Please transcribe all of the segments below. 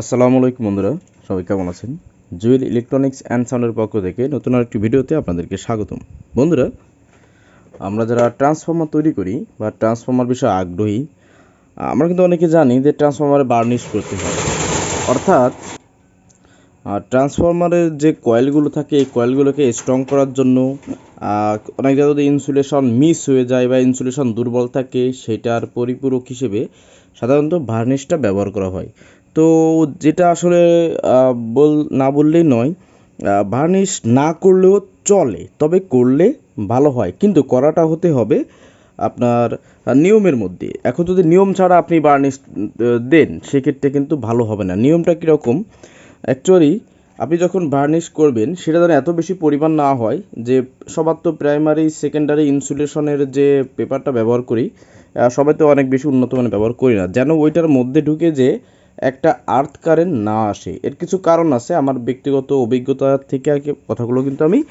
আসসালামু আলাইকুম বন্ধুরা, সবাই কেমন আছেন? জুয়েল ইলেকট্রনিক্স অ্যান্ড সাউন্ডের পক্ষ থেকে নতুন আরেকটি ভিডিওতে আপনাদেরকে স্বাগতম। বন্ধুরা, আমরা যারা ট্রান্সফর্মার তৈরি করি বা ট্রান্সফর্মার বিষয়ে আগ্রহী, আমরা কিন্তু অনেকে জানি যে ট্রান্সফর্মারে বার্নিশ করতে হয়। অর্থাৎ ট্রান্সফর্মারের যে কয়েলগুলো থাকে, এই কয়েলগুলোকে স্ট্রং করার জন্য অনেক জায়গায় যদি ইনসুলেশন মিস হয়ে যায় বা ইনসুলেশন দুর্বল থাকে, সেটার পরিপূরক হিসেবে সাধারণত ভার্নিশটা ব্যবহার করা হয়। তো যেটা আসলে বল, না বললেই নয় ভার্নিশ না করলেও চলে, তবে করলে ভালো হয়। কিন্তু করাটা হতে হবে আপনার নিয়মের মধ্যে। এখন যদি নিয়ম ছাড়া আপনি বার্নিশ দেন, সেক্ষেত্রে কিন্তু ভালো হবে না। নিয়মটা কীরকম? অ্যাকচুয়ালি আপনি যখন বার্নিশ করবেন, সেটা যেন এত বেশি পরিমাণ না হয় যে, সবার তো প্রাইমারি সেকেন্ডারি ইনসুলেশনের যে পেপারটা ব্যবহার করি সবাই তো অনেক বেশি উন্নত মানের ব্যবহার করি না। যেন ওইটার মধ্যে ঢুকে যে একটা আর্থ কারেন্ট না আসে। এর কিছু কারণ আছে, আমার ব্যক্তিগত অভিজ্ঞতা থেকে আর কি, কথাগুলো কিন্তু আমি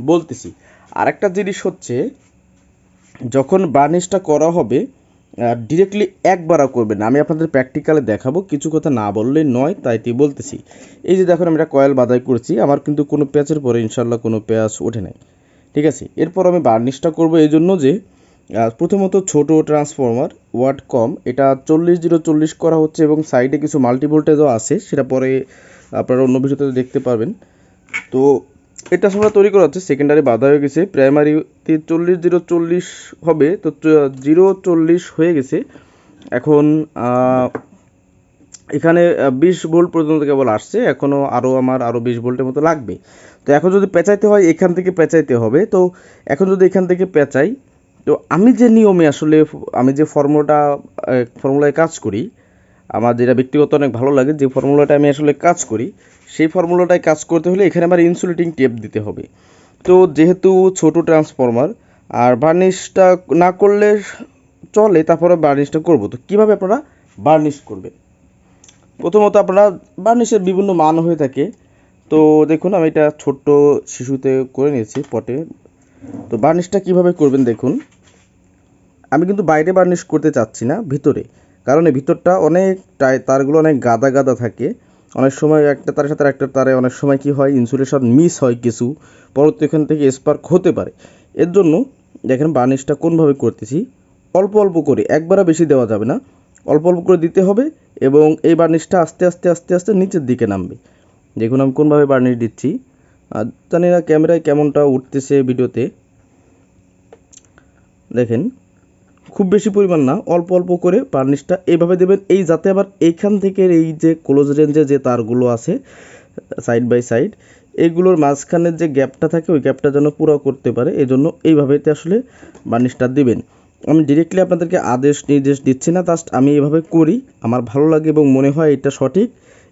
বলতেছি। আরেকটা জিনিস হচ্ছে, যখন বার্নিশটা করা হবে ডিরেক্টলি একবারও না। আমি আপনাদের প্র্যাকটিক্যালে দেখাবো, কিছু কথা না বললেই নয়, তাই তুই বলতেছি। এই যে দেখুন, আমি কয়েল বাদাই করছি, আমার কিন্তু কোনো প্যাচের পরে ইনশাল্লাহ কোনো প্যাচ ওঠে নাই। ঠিক আছে? এরপর আমি বার্নিশটা করব এই জন্য যে প্রথমত ছোট ট্রান্সফরমার ওয়াট কম এটা চল্লিশ জিরো চল্লিশ করা হচ্ছে এবং সাইডে কিছু মাল্টিভোল্টেজও আছে, সেটা পরে আপনারা অন্য ভিডিওতে দেখতে পারবেন। তো এটা আমরা তৈরি করা হচ্ছে সেকেন্ডারি বাধা হয়ে গেছে প্রাইমারিতে চল্লিশ জিরো চল্লিশ হবে, তো জিরো চল্লিশ হয়ে গেছে। এখন এখানে বিশ ভোল্ট পর্যন্ত কেবল আসছে, এখনও আরও আমার আরও বিশ ভোল্টের মতো লাগবে। তো এখন যদি পেঁচাইতে হয়, এখান থেকে পেঁচাইতে হবে। তো এখন যদি এখান থেকে পেঁচাই তো আমি যে নিয়মে আসলে আমি যে ফর্মুলাটা ফর্মুলায় কাজ করি, আমার যেটা ব্যক্তিগত অনেক ভালো লাগে, যে ফর্মুলাটা আমি আসলে কাজ করি, সেই ফর্মুলাটায় কাজ করতে হলে এখানে আমার ইনসুলেটিং টেপ দিতে হবে। তো যেহেতু ছোট ট্রান্সফরমার আর বার্নিশটা না করলে চলে, তারপরে বার্নিশটা করব। তো কীভাবে আপনারা বার্নিশ করবেন? প্রথমত আপনারা বার্নিশের বিভিন্ন মান হয়ে থাকে। তো দেখুন, আমি এটা ছোট্ট শিশুতে করে নিয়েছি, পটে। তো বার্নিশটা কীভাবে করবেন দেখুন। আমি কিন্তু বাইরে বার্নিশ করতে চাচ্ছি না ভিতরে, কারণ এই ভিতরটা অনেক তারগুলো অনেক গাদা গাদা থাকে। অনেক সময় একটা তারের সাথে একটা তারে অনেক সময় কি হয়, ইনসুলেশন মিস হয় কিছু, পরবর্তী এখান থেকে স্পার্ক হতে পারে। এর জন্য দেখেন বার্নিশটা কোনভাবে করতেছি, অল্প অল্প করে, একবারও বেশি দেওয়া যাবে না। অল্প অল্প করে দিতে হবে এবং এই বার্নিশটা আস্তে আস্তে আস্তে আস্তে নিচের দিকে নামবে। দেখুন আমি কোনভাবে বার্নিশ দিচ্ছি। আর জানি না ক্যামেরায় কেমনটা উঠতেছে ভিডিওতে। দেখেন খুব বেশি পরিমাণ না, অল্প অল্প করে বার্নিশটা এইভাবে দেবেন। এই যাতে আবার এইখান থেকে এই যে ক্লোজ রেঞ্জে যে তারগুলো আছে সাইড বাই সাইড এগুলোর মাঝখানের যে গ্যাপটা থাকে, ওই গ্যাপটা যেন পুরো করতে পারে। এই জন্য এইভাবেতে আসলে বার্নিশটা দিবেন। আমি ডিরেক্টলি আপনাদেরকে আদেশ নির্দেশ দিচ্ছি না জাস্ট আমি এভাবে করি। আমার ভালো লাগে এবং মনে হয় এটা সঠিক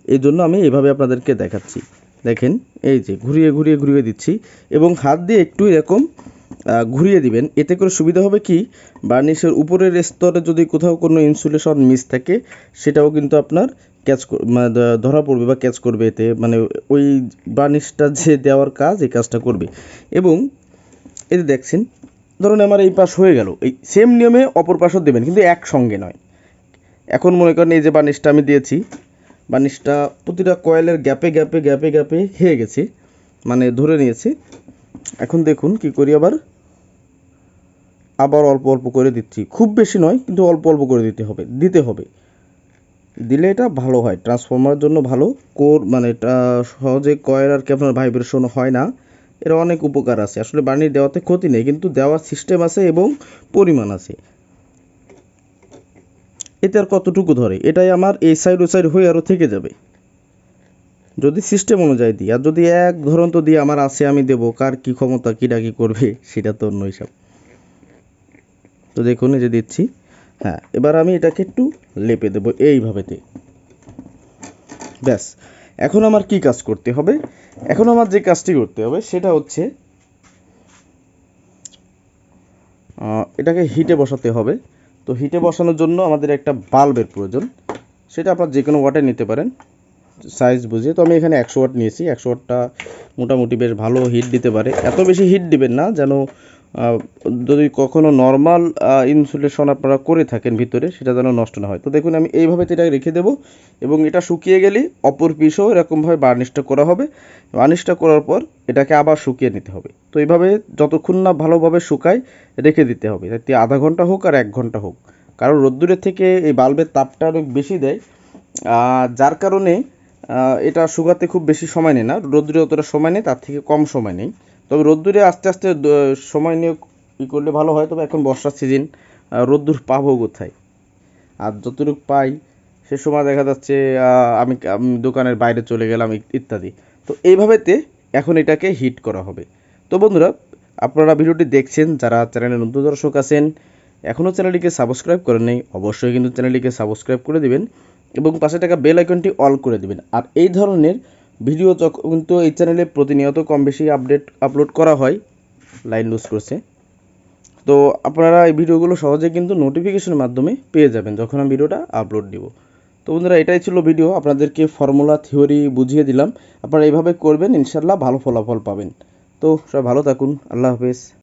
এই জন্য আমি এভাবে আপনাদেরকে দেখাচ্ছি। দেখেন, এই যে ঘুরিয়ে ঘুরিয়ে ঘুরিয়ে দিচ্ছি। এবং হাত দিয়ে একটু এরকম ঘুরিয়ে দিবেন। এতে করে সুবিধা হবে কি, বার্নিশের উপরের স্তরে যদি কোথাও কোনো ইনসুলেশন মিস থাকে, সেটাও কিন্তু আপনার ক্যাচ ধরা পড়বে বা ক্যাচ করবে এতে। মানে ওই বার্নিশটা যে দেওয়ার কাজ, এই কাজটা করবে। এবং এতে দেখছেন, ধরুন আমার এই পাশ হয়ে গেল। এই সেম নিয়মে অপর পাশও দেবেন, কিন্তু একসঙ্গে নয়। এখন মনে করেন এই যে বার্নিশটা আমি দিয়েছি, বার্নিশটা প্রতিটা কয়েলের গ্যাপে গ্যাপে গ্যাপে গ্যাপে হয়ে গেছে। মানে ধরে নিয়েছে এখন দেখুন কি করি আবার। আবার অল্প অল্প করে দিচ্ছি। খুব বেশি নয়, কিন্তু অল্প অল্প করে দিতে হবে দিতে হবে। দিলে এটা ভালো হয় ট্রান্সফর্মারের জন্য ভালো। কোর মানে সহজে কয়েল আর কি আপনার ভাইব্রেশন হয় না। এর অনেক উপকার আছে। আসলে বানিয়ে দেওয়াতে ক্ষতি নেই, কিন্তু দেওয়ার সিস্টেম আছে এবং পরিমাণ আছে। এতে আর কতটুকু ধরে? এটাই আমার এই সাইড ও সাইড হয়ে আরও থেকে যাবে। যদি সিস্টেম অনুযায়ী দিই, আর যদি এক ধরন তো দিয়ে আমার আছে, আমি দেবো, কার কি ক্ষমতা কীটা কী করবে, সেটা তো অন্য হিসাব। তো দেখুন, এই যে দিচ্ছি হ্যাঁ এবার আমি এটাকে একটু লেপে দেবো এইভাবেতে। ব্যাস, এখন আমার কি কাজ করতে হবে? এখন আমার যে কাজটি করতে হবে, সেটা হচ্ছে এটাকে হিটে বসাতে হবে। তো হিটে বসানোর জন্য আমাদের একটা বাল্বের প্রয়োজন, সেটা আপনার যে কোনো ওয়াটে নিতে পারেন। সাইজ বুঝে তো আমি এখানে একশো ওয়াট নিয়েছি। একশো ওয়াটটা মোটামুটি বেশ ভালো হিট দিতে পারে। এত বেশি হিট দিবেন না যেন যদি কখনো নর্মাল ইনসুলেশন আপনারা করে থাকেন ভিতরে, সেটা যেন নষ্ট না হয়। তো দেখুন, আমি এইভাবে এটা রেখে দেবো এবং এটা শুকিয়ে গেলেই অপর পিসও এরকমভাবে বার্নিশটা করা হবে। বার্নিশটা করার পর এটাকে আবার শুকিয়ে নিতে হবে। তো এইভাবে যতক্ষণ না ভালোভাবে শুকায়, রেখে দিতে হবে। যাতে আধা ঘণ্টা হোক আর এক ঘণ্টা হোক। কারণ রোদ্দুরের থেকে এই বাল্বের তাপটা অনেক বেশি দেয়। যার কারণে এটা শুকাতে খুব বেশি সময় নেয় না। রোদ্দুরে অতটা সময় নেই, তার থেকে কম সময় নেই। তবে রোদ্দুরে আস্তে আস্তে সময় নিয়ে ই করলে ভালো হয়, তবে এখন বর্ষার সিজন রোদ্দুর পাবো কোথায়? আর যতটুকু পাই, সে সময় দেখা যাচ্ছে আমি আমি দোকানের বাইরে চলে গেলাম ইত্যাদি। তো এইভাবেতে এখন এটাকে হিট করা হবে। তো বন্ধুরা, আপনারা ভিডিওটি দেখছেন, যারা চ্যানেলের নতুন দর্শক আছেন এখনও চ্যানেলটিকে সাবস্ক্রাইব করেন নেই অবশ্যই কিন্তু চ্যানেলটিকে সাবস্ক্রাইব করে দিবেন। এবং পাশে থাকা বেল আইকনটি অল করে দিবেন। আর এই ধরনের ভিডিও কিন্তু এই চ্যানেলে প্রতিনিয়ত কম বেশি আপডেট আপলোড করা হয়, লাইন লুজ করছে। তো আপনারা এই ভিডিওগুলো সহজে কিন্তু নোটিফিকেশনের মাধ্যমে পেয়ে যাবেন যখন আমি ভিডিওটা আপলোড দিব। তো বন্ধুরা, এটাই ছিল ভিডিও। আপনাদেরকে ফর্মুলা থিওরি বুঝিয়ে দিলাম। আপনারা এইভাবে করবেন ইনশাল্লাহ ভালো ফলাফল পাবেন। তো সবাই ভালো থাকুন। আল্লাহ হাফেজ।